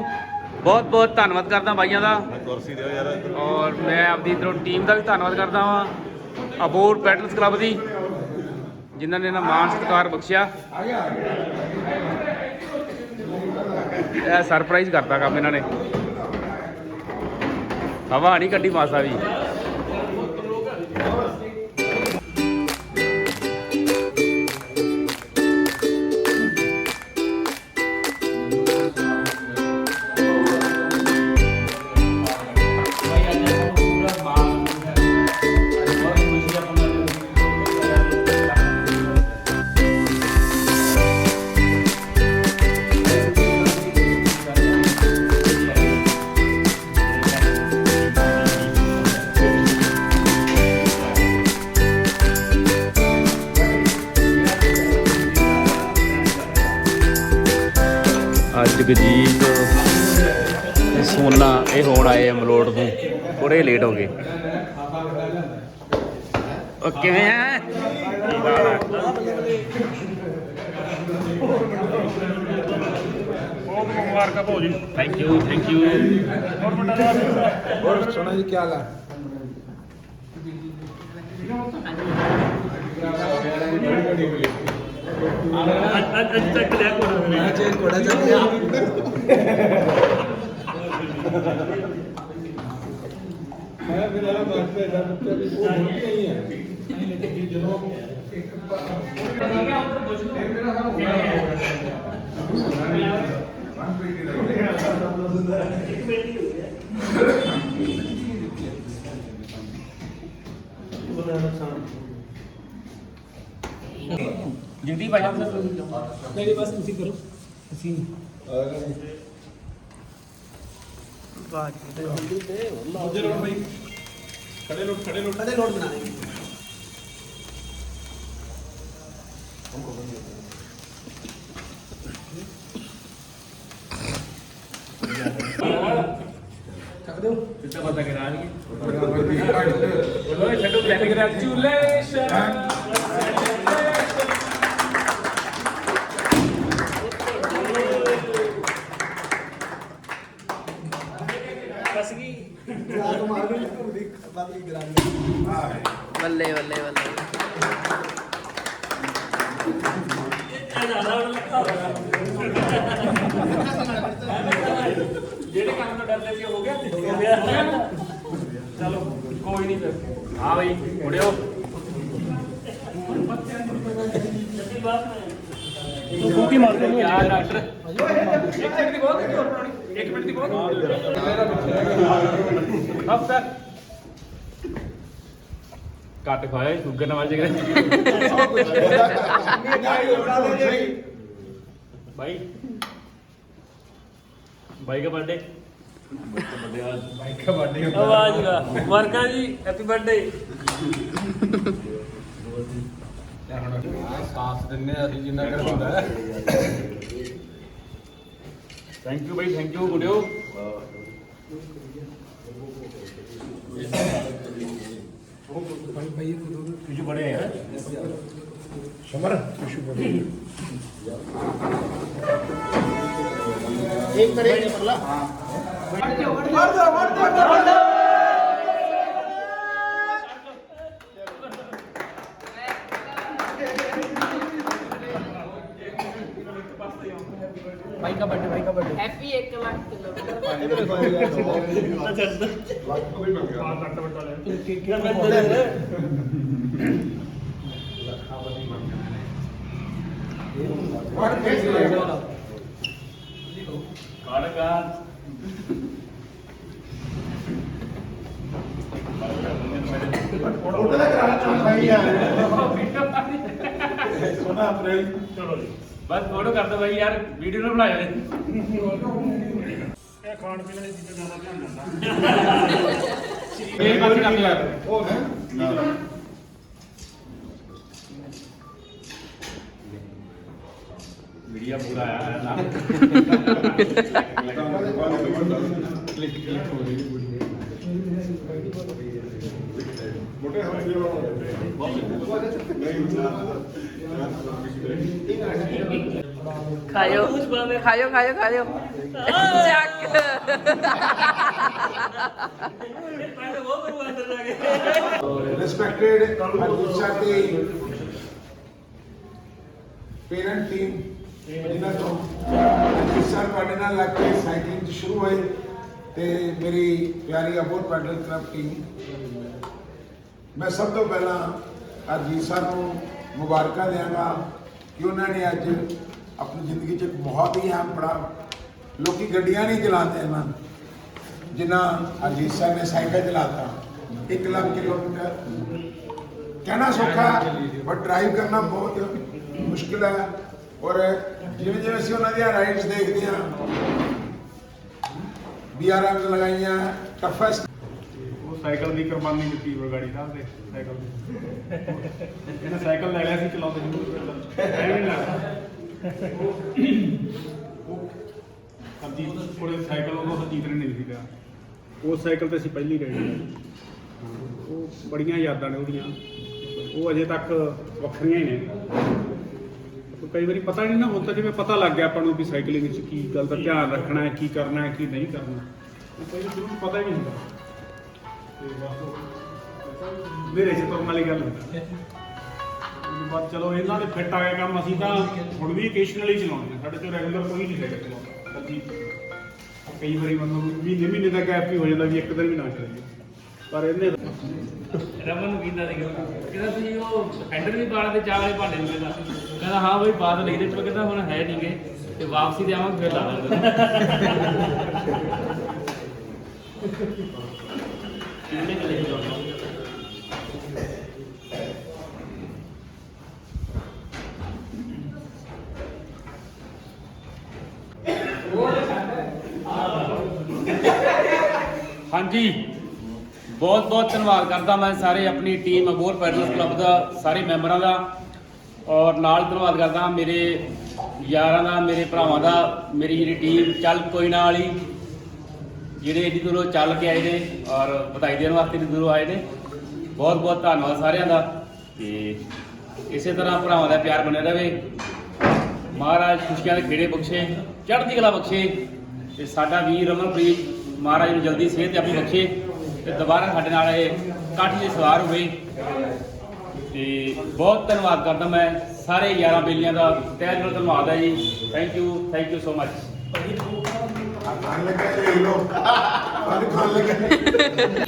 ਬਹੁਤ ਬਹੁਤ ਧੰਨਵਾਦ ਕਰਦਾ ਬਾਈਆਂ ਦਾ। ਕੁਰਸੀ ਦਿਓ ਯਾਰ। ਔਰ ਮੈਂ ਆਪਦੀ ਇਧਰੋਂ ਟੀਮ ਦਾ ਵੀ ਧੰਨਵਾਦ ਕਰਦਾ ਹਾਂ ਅਬੋਰ ਪੈਟਲਸ ਕਲੱਬ ਦੀ ਜਿਨ੍ਹਾਂ ਨੇ ਨਾ ਮਾਣ ਸਤਿਕਾਰ ਬਖਸ਼ਿਆ। ਇਹ ਸਰਪ੍ਰਾਈਜ਼ ਕਰਤਾ ਕੰਮ ਇਹਨਾਂ ਨੇ। ਹਵਾ ਨਹੀਂ ਕੱਢੀ ਮਾਸਾ ਵੀ। ਕਿਵੇਂ ਆ ਕੀ ਹਾਲ ਆ ਬਹੁਤ ਮੁਬਾਰਕਾਂ ਭਾਜੀ ਥੈਂਕ ਯੂ ਥੈਂਕ ਯੂ ਹੋਰ ਸੋਨਾ ਜੀ ਕੀ ਹਾਲ ਹੈ ਅੱਜ ਅੱਜ ਤੱਕ ਲਿਆ ਕੋਣਾ ਚੇਂਜ ਕੋੜਾ ਚੱਲ ਗਿਆ ਮੈਂ ਵੀ ਨਾ ਬਾਤ ਤੇ ਦਾ ਬੱਚਾ ਵੀ ਉਹ ਨਹੀਂ ਹੈ ਜਿੰਦੀ ਭਾਈ ਸਾਹਿਬ ਨਹੀਂ ਬਸ ਤੁਸੀਂ ਕਰੋ ਤੁਸੀਂ ਮੁਝੇ ਲੋੜ ਭਾਈ ਖੜੇ ਲੋੜ ਖੜੇ ਲੋੜ ਖੜੇ ਲੋੜ ਬਣਾ ਦੇंगे ਸਿੱਧਾ ਪਤਾ ਕਰਾ ਲਈਏ ਬੋਲੋ ਛੱਡੋ ਬਲੈਕ ਕਰਾ ਚੂਲੇ ਬੱਲੇ ਬੱਲੇ ਬੱਲੇ ਜਿਹੜੇ ਕੰਮ ਤੋਂ ਡਰਦੇ ਸੀ ਹੋ ਗਿਆ ਹੋ ਗਿਆ ਚਲੋ ਕੋਈ ਨਹੀਂ ਫਿਰ ਹਾਂ ਬਈ ਮੁੜਿਓ ਤੂੰ ਫੂਕੀ ਕੱਟ ਖਾਇਆ ਸ਼ੂਗਰ ਨਾਲ ਜਗਰ ਬਾਈ ਬਾਈ ਦਾ ਬਰਥਡੇ ਬਾਈ ਦਾ ਬਰਥਡੇ ਆਵਾਜ਼ ਦਾ ਵਰਕਾ ਜੀ ਹੈਪੀ ਬਰਥਡੇ ਸਾਥ ਦਿੰਨੇ ਆ ਅਸੀਂ ਜਿੰਨਾ ਕਰ ਹੁੰਦਾ ਹੈ थैंक यू भाई थैंक यू मुड़ियो कुछ बड़े हैं ਸਮਰ ਹੈਪੀ ਲੱਖ ਕੋਈ ਮੰਗਿਆ ਲੱਖ ਵੱਟਾ ਲੈ ਲੱਖਾਂ ਬਣੀ ਮੰਗਦੇ ਨੇ ਇਹ ਹੁੰਦਾ ਵਾਟ ਫੇਸ ਲੱਗਦਾ ਕਾੜਕਾ ਉਹਦਾ ਕਰਾਣਾ ਚਾਹੁੰਦਾ ਹੀ ਆ ਸੋਨਾ ਅਪ੍ਰੈਲ ਚਲੋ ਜੀ ਬਸ ਫੋਟੋ ਕਰ ਦੋ ਬਾਈ ਯਾਰ ਵੀਡੀਓ ਨਾ ਬਣਾ ਲੈ ਖਾਣ ਪੀਣ ਦੀ ਚੀਜ਼ਾਂ ਜ਼ਿਆਦਾ ਧਿਆਨ ਦਿੰਦਾ ਇਹ ਬਾਤ ਕਰ ਲਿਆ ਉਹ ਹੈ मीडिया पूरा आया है ना ਕਲਿੱਕ ਕਲਿੱਕ ਹੋ ਰਹੀ ਮੋਟੇ ਹਮ ਜੋ ਖਾਇਓ। ਖਾਇਓ ਖਾਇਓ ਖਾਇਓ। ਚੱਕ। Respected Advisor the parent team, ਜਿਨ੍ਹਾਂ ਤੋਂ ਸਰ ਤੁਹਾਡੇ ਨਾਲ ਲੱਗ ਕੇ ਸਾਈਕਲਿੰਗ ਸ਼ੁਰੂ ਹੋਏ ਤੇ ਮੇਰੀ ਪਿਆਰੀ ਅਬੋਰ ਪੈਡਲ ਕਲੱਬ ਟੀਮ ਮੈਂ ਸਭ ਤੋਂ ਪਹਿਲਾਂ ਹਰਜੀਤ ਸਾਹਿਬ ਨੂੰ ਮੁਬਾਰਕਾਂ ਦਿਆਂਗਾ ਕਿ ਉਹਨਾਂ ਨੇ ਅੱਜ ਆਪਣੀ ਜ਼ਿੰਦਗੀ 'ਚ ਇੱਕ ਬਹੁਤ ਹੀ ਅਹਿਮ ਪੜਾਅ ਲੋਕੀ ਗੱਡੀਆਂ ਨਹੀਂ ਚਲਾਉਂਦੇ ਹਨ ਜਿਨ੍ਹਾਂ ਅਰਜੀਤ ਸਾਹਿਬ ਨੇ ਸਾਈਕਲ ਚਲਾਤਾ 1 ਲੱਖ ਕਿਲੋਮੀਟਰ। ਕਹਿਣਾ ਸੌਖਾ ਬਟ ਡਰਾਈਵ ਕਰਨਾ ਬਹੁਤ ਮੁਸ਼ਕਿਲ ਹੈ। ਔਰ ਜਿਵੇਂ ਜਿਵੇਂ ਅਸੀਂ ਉਹਨਾਂ ਦੀਆਂ ਰਾਈਡਸ ਦੇਖਦੇ ਹਾਂ ਬੀਆਰਐਮ ਲਗਾਈਆਂ ਟਫੈਸਟ ਸਾਈਕਲ ਦੀ ਕੁਰਬਾਨੀ ਦਿੱਤੀ ਬਰਗਾੜੀ ਸਾਹਿਬ ਦੇ ਸਾਈਕਲ ਇਹਨੇ ਸਾਈਕਲ ਲੈ ਲਿਆ ਸੀ, ਚਲਾਉਂਦੇ ਸੀ। ਐਵੇਂ ਲੱਗਦਾ ਹਰਜੀਤ ਕੋਲੇ ਸਾਈਕਲ ਉਹ ਹਰਜੀਤ ਨੇ ਨਹੀਂ ਸੀਗਾ। ਉਹ ਸਾਈਕਲ ਤੇ ਅਸੀਂ ਪਹਿਲੀ ਗਏ ਉਹ ਬੜੀਆਂ ਯਾਦਾਂ ਨੇ ਉਹਦੀਆਂ। ਉਹ ਅਜੇ ਤੱਕ ਵੱਖਰੀਆਂ ਹੀ ਨੇ। ਕਈ ਵਾਰੀ ਪਤਾ ਨਹੀਂ ਨਾ ਹੁੰਦਾ ਜਿਵੇਂ ਪਤਾ ਲੱਗ ਗਿਆ ਆਪਾਂ ਨੂੰ ਵੀ ਸਾਈਕਲਿੰਗ ਵਿੱਚ ਕੀ ਗੱਲ ਦਾ ਧਿਆਨ ਰੱਖਣਾ ਹੈ, ਕੀ ਕਰਨਾ ਹੈ, ਕੀ ਨਹੀਂ ਕਰਨਾ। ਉਹ ਜ਼ਰੂਰ ਪਤਾ ਹੀ ਨਹੀਂ ਹੁੰਦਾ। ਤੇ ਬਸ ਮੇਰੇ ਚ ਤੁਰਨ ਵਾਲੀ ਗੱਲ ਹੁੰਦੀ। ਉਹਦੇ ਬਾਅਦ ਚਲੋ ਇਹਨਾਂ ਦੇ ਫਿੱਟ ਆ ਗਿਆ ਕੰਮ ਅਸੀਂ ਤਾਂ ਹੁਣ ਵੀ ਓਕੇਸ਼ਨਲੀ ਚਲਾਉਂਦੇ ਹਾਂ। ਸਾਡੇ ਤੋਂ ਰੈਗੂਲਰ ਕੋਈ ਨਹੀਂ ਹੈਗਾ ਚਲਾਉਂਦਾ। ਕਈ ਵਾਰੀ ਮਤਲਬ ਮਹੀਨੇ ਮਹੀਨੇ ਦਾ ਗੈਪ ਵੀ ਹੋ ਜਾਂਦਾ ਵੀ ਇੱਕ ਦਿਨ ਵੀ ਨਾ ਕਰੀਏ ਪਰ ਇਹਨੇ ਰਮਨ ਨੂੰ ਕਹਿੰਦਾ ਸੀਗਾ? ਕਹਿੰਦਾ ਤੁਸੀਂ ਉਹ ਹੈਂਡਲ ਵੀ ਪਾਣਾ ਤੇ ਚਾਹ ਵਾਲੇ ਭਾਂਡੇ ਨੂੰ ਕਹਿੰਦਾ। ਕਹਿੰਦਾ ਹਾਂ ਬਈ ਬਾਤ ਲਈ ਦੇ। ਚਲੋ ਕਹਿੰਦਾ ਹੁਣ ਹੈ ਨਹੀਂਗੇ ਤੇ ਵਾਪਸੀ ਤੇ ਆਵਾਂਗੇ ਫਿਰ ਲਾ ਦਾਂਗੇ। ਕਿੰਨੇ ਚਲੇ ਜਾਓ ਹਾਂਜੀ। ਬਹੁਤ ਬਹੁਤ ਧੰਨਵਾਦ ਕਰਦਾ ਮੈਂ ਸਾਰੇ ਆਪਣੀ ਟੀਮ ਅਬੋਰ ਪੈਡਲਰਸ ਕਲੱਬ ਦਾ, ਸਾਰੇ ਮੈਂਬਰਾਂ ਦਾ। ਔਰ ਨਾਲ ਧੰਨਵਾਦ ਕਰਦਾ ਮੇਰੇ ਯਾਰਾਂ ਦਾ, ਮੇਰੇ ਭਰਾਵਾਂ ਦਾ, ਮੇਰੀ ਜਿਹੜੀ ਟੀਮ ਚੱਲ ਕੋਈ ਨਾਲ ਵਾਲੀ, ਜਿਹੜੇ ਏਡੀ ਦੂਰੋਂ ਚੱਲ ਕੇ ਆਏ ਨੇ ਔਰ ਵਧਾਈ ਦੇਣ ਵਾਸਤੇ ਏਡੀ ਦੂਰੋਂ ਆਏ ਨੇ। ਬਹੁਤ ਬਹੁਤ ਧੰਨਵਾਦ ਸਾਰਿਆਂ ਦਾ। ਤੇ ਇਸੇ ਤਰ੍ਹਾਂ ਭਰਾਵਾਂ ਦਾ ਪਿਆਰ ਬਣਿਆ ਰਹੇ। ਮਹਾਰਾਜ ਖੁਸ਼ੀਆਂ ਦੇ ਖੇੜੇ ਬਖਸ਼ੇ, ਚੜ੍ਹਦੀ ਕਲਾ ਬਖਸ਼ੇ। ਤੇ ਸਾਡਾ ਵੀਰ ਰਮਨਪ੍ਰੀਤ ਮਹਾਰਾਜ ਨੂੰ ਜਲਦੀ ਸਿਹਤ ਤੇ ਆਪਣੀ ਰੱਖੇ ਤੇ ਦੁਬਾਰਾ ਸਾਡੇ ਨਾਲ ਇਹ ਕਾਠੀ ਦੇ ਸਵਾਰ ਹੋਏ ਤੇ ਬਹੁਤ ਧੰਨਵਾਦ ਕਰਦਾ ਮੈਂ ਸਾਰੇ ਯਾਰਾਂ ਬੇਲੀਆਂ ਦਾ। ਤਹਿ ਦਿਲੋਂ ਧੰਨਵਾਦ ਹੈ ਜੀ। Thank you thank you so much ਖਾਣ ਲੱਗਾ ਇਹ ਲੋ ਖਾਣ ਲੱਗਾ।